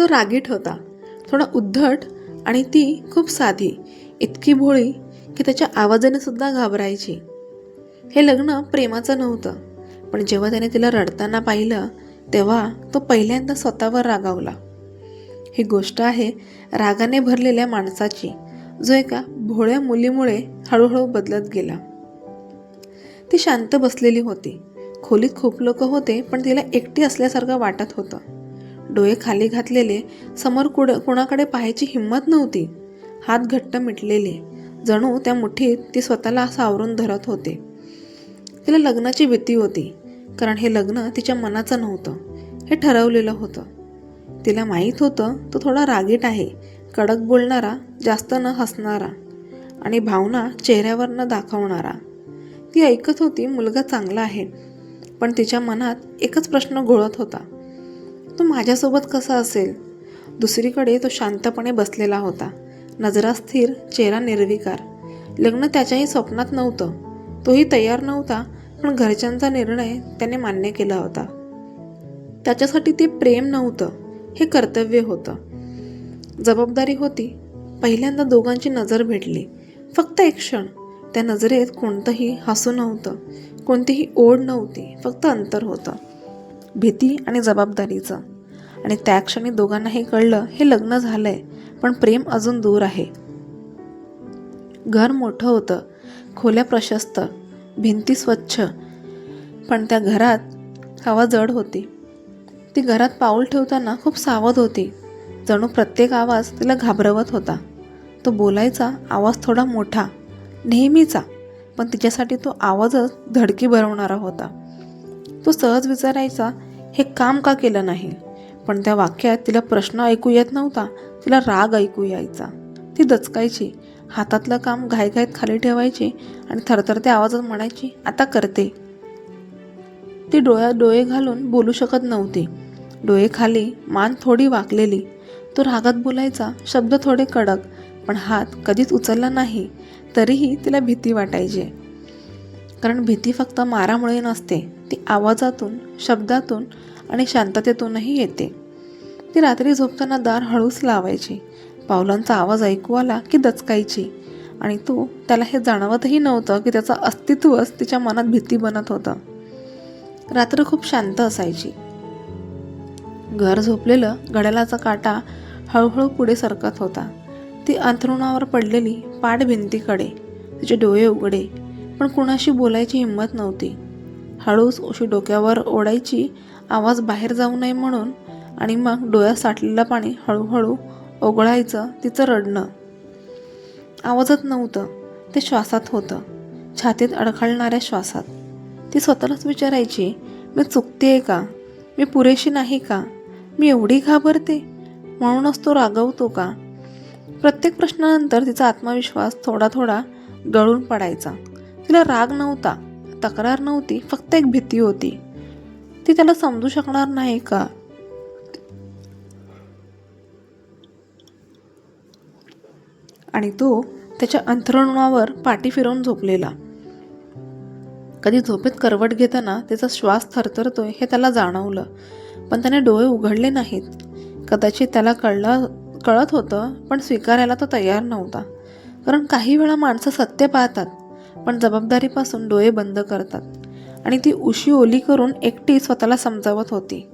तो रागीट होता. थोडा उद्धट आणि ती खूप साधी इतकी भोळी की त्याच्या आवाजाने सुद्धा घाबरायची. हे लग्न प्रेमाचं नव्हतं पण जेव्हा त्याने तिला रडताना पाहिलं तेव्हा तो पहिल्यांदा स्वतःवर रागावला. ही गोष्ट आहे रागाने भरलेल्या माणसाची जो एका भोळ्या मुलीमुळे हळूहळू बदलत गेला. ती शांत बसलेली होती. खोलीत खूप लोक होते पण तिला एकटी असल्यासारखं वाटत होतं. डोळे खाली घातलेले समोर कुड कुणाकडे पाहायची हिंमत नव्हती. हात घट्ट मिटलेले. जणू त्या मुठीत ती स्वतःला सावरून धरत होते. तिला लग्नाची भीती होती कारण हे लग्न तिच्या मनाचं नव्हतं. हे ठरवलेलं होतं. तिला माहीत होतं तो थोडा रागीट आहे कडक बोलणारा जास्त न हसणारा आणि भावना चेहऱ्यावर न दाखवणारा. ती ऐकत होती मुलगा चांगला आहे पण तिच्या मनात एकच प्रश्न घोळत होता. तो माझ्यासोबत कसा असेल? दुसरीकडे तो शांतपणे बसलेला होता. नजरा स्थिर चेहरा निर्विकार. लग्न त्याच्याही स्वप्नात नव्हतं. तोही तयार नव्हता पण घरच्यांचा निर्णय त्याने मान्य केला होता. त्याच्यासाठी ते प्रेम नव्हतं हे कर्तव्य होतं. जबाबदारी होती. पहिल्यांदा दोघांची नजर भेटली. फक्त एक क्षण. त्या नजरेत कोणतंही हसू नव्हतं. कोणतीही ओढ नव्हती. फक्त अंतर होतं. भीती आणि जबाबदारीचं. आणि त्या क्षणी दोघांनाही कळलं हे लग्न झालंय पण प्रेम अजून दूर आहे. घर मोठं होतं खोल्या प्रशस्त भिंती स्वच्छ पण त्या घरात हवा जड होती. ती घरात पाऊल ठेवताना खूप सावध होती. जणू प्रत्येक आवाज तिला घाबरवत होता. तो बोलायचा आवाज थोडा मोठा नेहमीचा पण तिच्यासाठी तो आवाजच धडकी भरवणारा होता. तो सहज विचारायचा हे काम का केलं नाही? पण त्या वाक्यात तिला प्रश्न ऐकू येत नव्हता. तिला राग ऐकू यायचा. ती दचकायची. हातातलं काम घाईघाईत खाली ठेवायची आणि थरथरत्या आवाजात म्हणायची आता करते. ती डोळ्यात डोळे घालून बोलू शकत नव्हती. डोळे खाली मान थोडी वाकलेली. तो रागात बोलायचा शब्द थोडे कडक पण हात कधीच उचलला नाही. तरीही तिला भीती वाटायची. कारण भीती फक्त मारामुळे नसते. ती आवाजातून शब्दातून आणि शांततेतूनही येते. ती रात्री झोपताना दार हळूच लावायची. पावलांचा आवाज ऐकू आला की दचकायची. आणि तो त्याला हे जाणवतही नव्हतं की त्याचं अस्तित्वच तिच्या मनात भीती बनत होतं. रात्र खूप शांत असायची. घर झोपलेलं घड्याळाचा काटा हळूहळू पुढे सरकत होता. ती अंथरुणावर पडलेली पाठ भिंतीकडे तिचे डोळे उघडे पण कुणाशी बोलायची हिंमत नव्हती. हळूच उशी डोक्यावर ओढायची आवाज बाहेर जाऊ नये म्हणून आणि मग डोळ्यात साठलेलं पाणी हळूहळू ओघळायचं तिचं रडणं. आवाजात नव्हतं ते श्वासात होतं छातीत अडखळणाऱ्या श्वासात. ती स्वतःलाच विचारायची मी चुकतेय का? मी पुरेशी नाही का? मी एवढी घाबरते? म्हणूनच तो रागवतो का? प्रत्येक प्रश्नानंतर तिचा आत्मविश्वास थोडा थोडा गळून पडायचा. तिला राग नव्हता तक्रार नव्हती फक्त एक भीती होती. ती त्याला समजू शकणार नाही का? आणि तो त्याच्या अंथरुणावर पाठी फिरवून झोपलेला. कधी झोपेत करवट घेताना त्याचा श्वास थरथरतोय हे त्याला जाणवलं पण त्याने डोळे उघडले नाहीत. कदाचित त्याला कळलं कळत होतं पण स्वीकारायला तो तयार नव्हता. कारण काही वेळा माणसं सत्य पाहतात पण जबाबदारीपासून डोळे बंद करतात. आणि ती उशी ओली करून एकटी स्वतःला समजावत होती.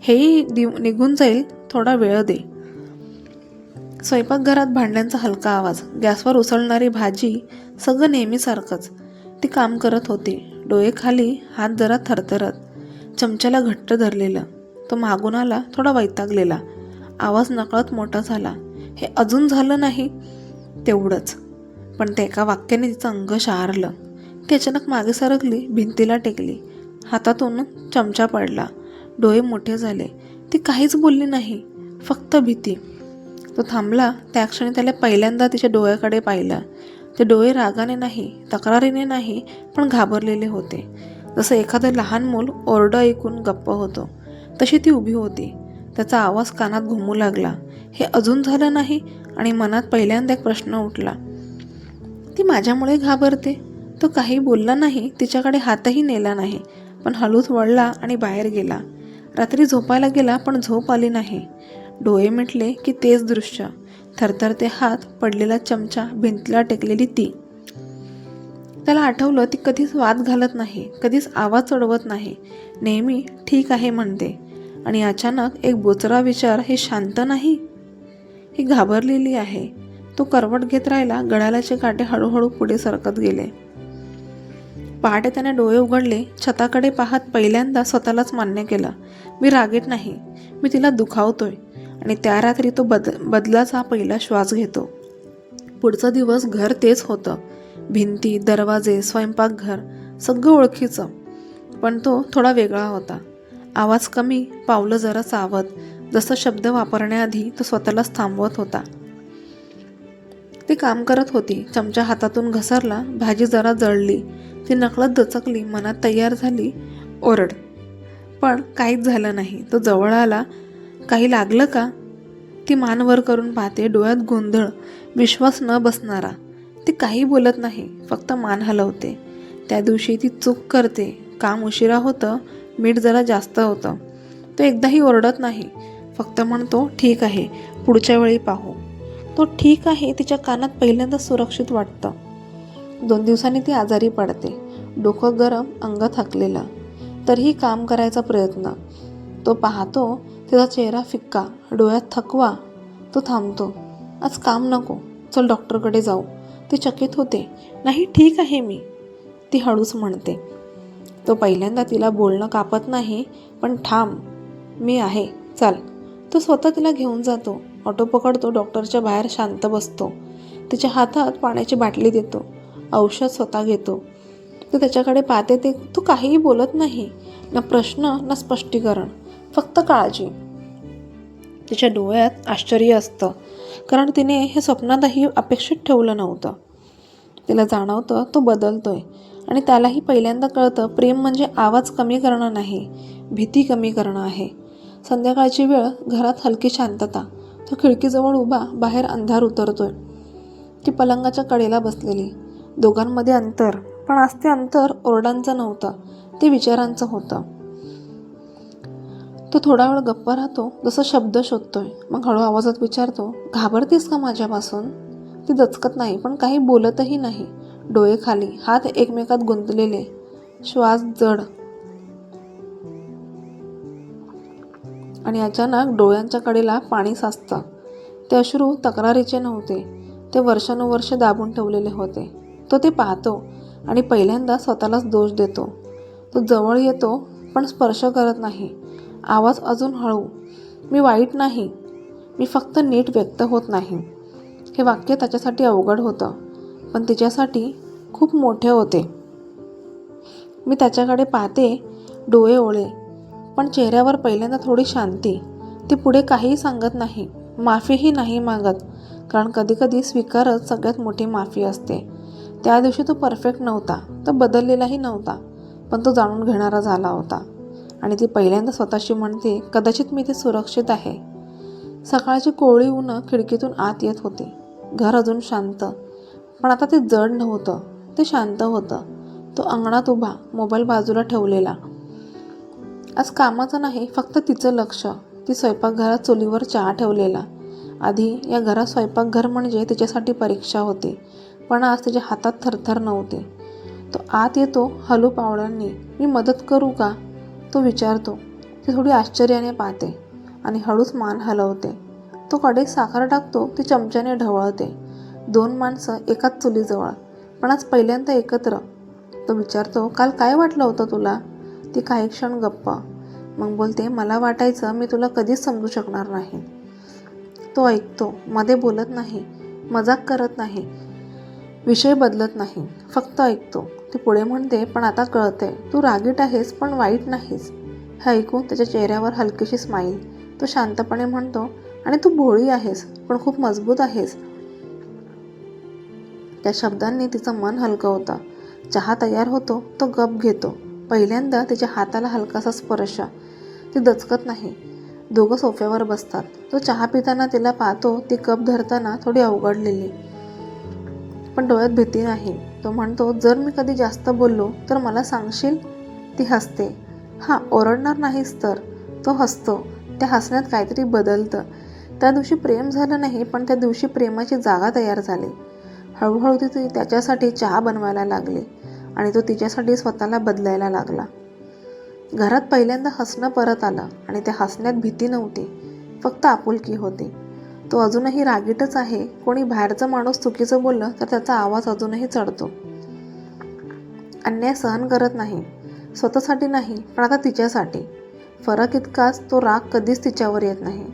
हेही दिव निघून जाईल थोडा वेळ दे. स्वयंपाकघरात भांड्यांचा हलका आवाज गॅसवर उसळणारी भाजी सगळं नेहमीसारखंच ती काम करत होती. डोळे खाली हात जरा थरथरत. चमच्याला घट्ट धरलेलं. तो मागून आला थोडा वैतागलेला. आवाज नकळत मोठा झाला. हे अजून झालं नाही तेवढंच. पण ते एका वाक्याने तिचं अंग शहारलं ती अचानक मागे सरकली भिंतीला टेकली. हातातून चमचा पडला. डोळे मोठे झाले. ती काहीच बोलली नाही फक्त भीती. तो थांबला. त्या क्षणी त्याला पहिल्यांदा तिच्या डोळ्याकडे पाहिलं. ते डोळे रागाने नाही तक्रारीने नाही पण घाबरलेले होते. जसं एखादं लहान मूल ओरडं ऐकून गप्प होतो तशी ती उभी होती. त्याचा आवाज कानात घुमू लागला. हे अजून झालं नाही आणि मनात पहिल्यांदा एक प्रश्न उठला. ती माझ्यामुळे घाबरते. तो काही बोलला नाही तिच्याकडे हातही नेला नाही. पण हळूच वळला आणि बाहेर गेला. रात्री झोपायला गेला पण झोप आली नाही. डोळे मिटले की तेच दृश्य. थरथरते हात पडलेला चमचा भिंतीला टेकलेली ती. त्याला आठवलं ती कधीच वाद घालत नाही कधीच आवाज चढवत नाही. नेहमी ठीक आहे म्हणते. आणि अचानक एक बोचरा विचार हे शांत नाही? ही घाबरलेली आहे. तो करवट घेत राहिला गळाल्याचे काटे हळूहळू पुढे सरकत गेले. पहाटे त्याने डोळे उघडले छताकडे पाहत पहिल्यांदा स्वतःलाच मान्य केलं मी रागीट नाही मी तिला दुखावतोय आणि त्या रात्री तो बद बदलाचा पहिला श्वास घेतो. पुढचा दिवस घर तेच होतं. भिंती दरवाजे स्वयंपाकघर सगळं ओळखीचं. पण तो थोडा वेगळा होता. आवाज कमी पावलं जरा सावध. जसं शब्द वापरण्याआधी तो स्वतःलाच थांबवत होता. ती काम करत होती. चमचा हातातून घसरला भाजी जरा जळली. ती नकळत दचकली मनात तयार झाली ओरड. पण काहीच झालं नाही. तो जवळ आला. काही लागलं का? ती मान वर करून पाहते डोळ्यात गोंधळ विश्वास न बसणारा. ती काही बोलत नाही फक्त मान हलवते. त्या दिवशी ती चूक करते. काम उशिरा होतं मीठ जरा जास्त होतं. तो एकदाही ओरडत नाही. फक्त म्हणतो ठीक आहे पुढच्या वेळी पाहू. तो ठीक आहे तिच्या कानात पहिल्यांदा सुरक्षित वाटतं. दोन दिवसांनी ती आजारी पडते. डोकं गरम अंग थकलेलं. तरीही काम करायचा प्रयत्न. तो पाहतो तिचा चेहरा फिक्का डोळ्यात थकवा. तो थांबतो. आज काम नको. चल डॉक्टरकडे जाऊ. ती चकित होते. नाही ठीक आहे मी. ती हळूच म्हणते. तो पहिल्यांदा तिला बोलणं कापत नाही पण ठाम मी आहे. चाल. तो स्वतः तिला घेऊन जातो. ऑटो पकडतो डॉक्टरच्या बाहेर शांत बसतो. तिच्या हातात पाण्याची बाटली देतो. औषध स्वतः घेतो. तो त्याच्याकडे पाहते ते तो काहीही बोलत नाही. ना प्रश्न ना स्पष्टीकरण. फक्त काळजी. तिच्या डोळ्यात आश्चर्य असतं. कारण तिने हे स्वप्नातही अपेक्षित ठेवलं नव्हतं. तिला जाणवतं तो बदलतोय. आणि त्यालाही पहिल्यांदा कळतं प्रेम म्हणजे आवाज कमी करणं नाही भीती कमी करणं आहे. संध्याकाळची वेळ घरात हलकी शांतता. तो खिडकीजवळ उभा बाहेर अंधार उतरतोय. ती पलंगाच्या कडेला बसलेली. दोघांमध्ये अंतर पण आज ते अंतर ओरडांचं नव्हतं ते विचारांचं होतं. तो थोडा वेळ गप्प राहतो जसं शब्द शोधतोय. मग हळू आवाजात विचारतो घाबरतेस का माझ्यापासून? ती दचकत नाही पण काही बोलतही नाही. डोळे खाली हात एकमेकात गुंतलेले. श्वास जड. आणि अचानक डोळ्यांच्या कडेला पाणी साचतं. ते अश्रू तक्रारीचे नव्हते. ते वर्षानुवर्ष दाबून ठेवलेले होते. तो ते पाहतो आणि पहिल्यांदा स्वतःलाच दोष देतो. तो जवळ येतो पण स्पर्श करत नाही. आवाज अजून हळू. मी वाईट नाही. मी फक्त नीट व्यक्त होत नाही. हे वाक्य त्याच्यासाठी अवघड होतं पण तिच्यासाठी खूप मोठे होते. मी त्याच्याकडे पाहते डोळे ओळे पण चेहऱ्यावर पहिल्यांदा थोडी शांती. ती पुढे काहीही सांगत नाही. माफीही नाही मागत. कारण कधीकधी स्वीकारच सगळ्यात मोठी माफी असते. त्या दिवशी तो परफेक्ट नव्हता. तो बदललेलाही नव्हता. पण तो जाणून घेणारा झाला होता. आणि ती पहिल्यांदा स्वतःशी म्हणते कदाचित मी ते सुरक्षित आहे. सकाळची कोवळी ऊन खिडकीतून आत येत होती. घर अजून शांत. पण आता ते जड नव्हतं. ते शांत होतं. तो अंगणात उभा मोबाईल बाजूला ठेवलेला. आज कामाचं नाही फक्त तिचं लक्ष. ती स्वयंपाकघरात चुलीवर चहा ठेवलेला. आधी या घरात स्वयंपाकघर म्हणजे तिच्यासाठी परीक्षा होती पण आज तिच्या हातात थरथर नव्हते. तो आत येतो हलू पावलांनी. मी मदत करू का? तो विचारतो. ती थोडी आश्चर्याने पाहते आणि हळूच मान हलवते. तो कडे साखर टाकतो ती चमच्याने ढवळते. दोन माणसं एकाच चुलीजवळ पण आज पहिल्यांदा एकत्र. तो विचारतो काल काय वाटलं होतं तुला? ती काही क्षण गप्प. मग बोलते मला वाटायचं मी तुला कधीच समजू शकणार नाही. तो ऐकतो मध्ये बोलत नाही मजाक करत नाही विषय बदलत नाही. फक्त ऐकतो. ती पुढे म्हणते पण आता कळते तू रागीट आहेस पण वाईट नाहीस. हे ऐकून त्याच्या चेहऱ्यावर हलकीशी स्माईल तो शांतपणे म्हणतो आणि तू भोळी आहेस पण खूप मजबूत आहेस. त्या शब्दांनी तिचं मन हलकं होतं. चहा तयार होतो तो गप घेतो. पहिल्यांदा तिच्या हाताला हलकासा स्पर्श. ती दचकत नाही. दोघं सोफ्यावर बसतात. तो चहा पिताना तिला पाहतो ती कप धरताना थोडी अवघडलेली. पण डोळ्यात भीती नाही. तो म्हणतो जर मी कधी जास्त बोललो तर मला सांगशील? ती हसते. हां ओरडणार नाहीस तर. तो हसतो. त्या हसण्यात काहीतरी बदलतं. त्या दिवशी प्रेम झालं नाही पण त्या दिवशी प्रेमाची जागा तयार झाली. हळूहळू ती त्याच्यासाठी चहा बनवायला लागली. आणि तो तिच्यासाठी स्वतःला बदलायला लागला. घरात पहिल्यांदा हसणं परत आलं आणि त्या हसण्यात भीती नव्हती फक्त आपुलकी होती. तो अजूनही रागीटच आहे कोणी बाहेरचा माणूस चुकीचं बोललं तर त्याचा आवाज अजूनही चढतो. अन्याय सहन करत नाही स्वतःसाठी नाही पण आता तिच्यासाठी. फरक इतकाच तो राग कधीच तिच्यावर येत नाही.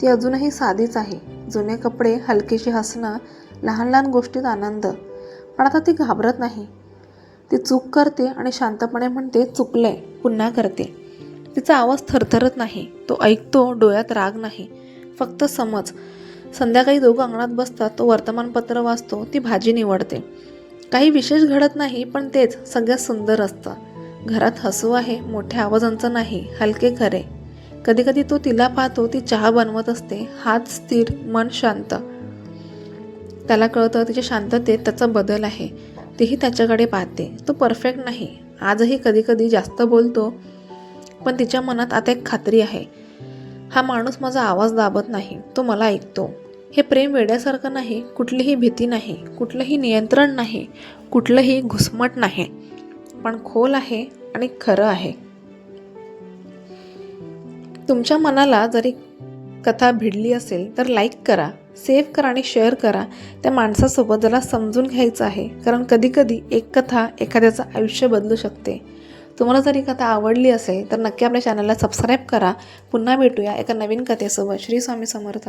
ती अजूनही साधीच आहे जुने कपडे हलकीशी हसणं लहान लहान गोष्टीत आनंद. पण आता ती घाबरत नाही ती चूक करते आणि शांतपणे म्हणते चुकलंय. पुन्हा करते. तिचा आवाज थरथरत नाही. तो ऐकतो डोळ्यात राग नाही. फक्त समज. संध्याकाळी दोघं अंगणात बसतात तो वर्तमानपत्र वाचतो ती भाजी निवडते. काही विशेष घडत नाही पण तेच सगळ्यात सुंदर असतं. घरात हसू आहे मोठ्या आवाजांचं नाही हलके खरे. कधीकधी तो तिला पाहतो ती चहा बनवत असते हात स्थिर मन शांत. त्याला कळतं तिच्या शांततेत त्याचा बदल आहे. तीही त्याच्याकडे पाहते. तो परफेक्ट नाही. आजही कधीकधी जास्त बोलतो पण तिच्या मनात आता एक खात्री आहे. हा माणूस माझा आवाज दाबत नाही तो मला ऐकतो. हे प्रेम वेड्यासारखं नाही कुठलीही भीती नाही कुठलंही नियंत्रण नाही कुठलंही घुसमट नाही. पण खोल आहे आणि खरं आहे. तुमच्या मनाला जरी कथा भिडली असेल तर लाईक करा. सेव्ह करा आणि शेअर करा. त्या माणसासोबत जरा समजून घ्यायचं आहे. कारण कधीकधी एक कथा एखाद्याचं आयुष्य बदलू शकते. तुम्हाला जर ही कथा आवडली असेल तर नक्की आपल्या चॅनलला सबस्क्राईब करा. पुन्हा भेटूया एका नवीन कथेसोबत. श्री स्वामी समर्थ.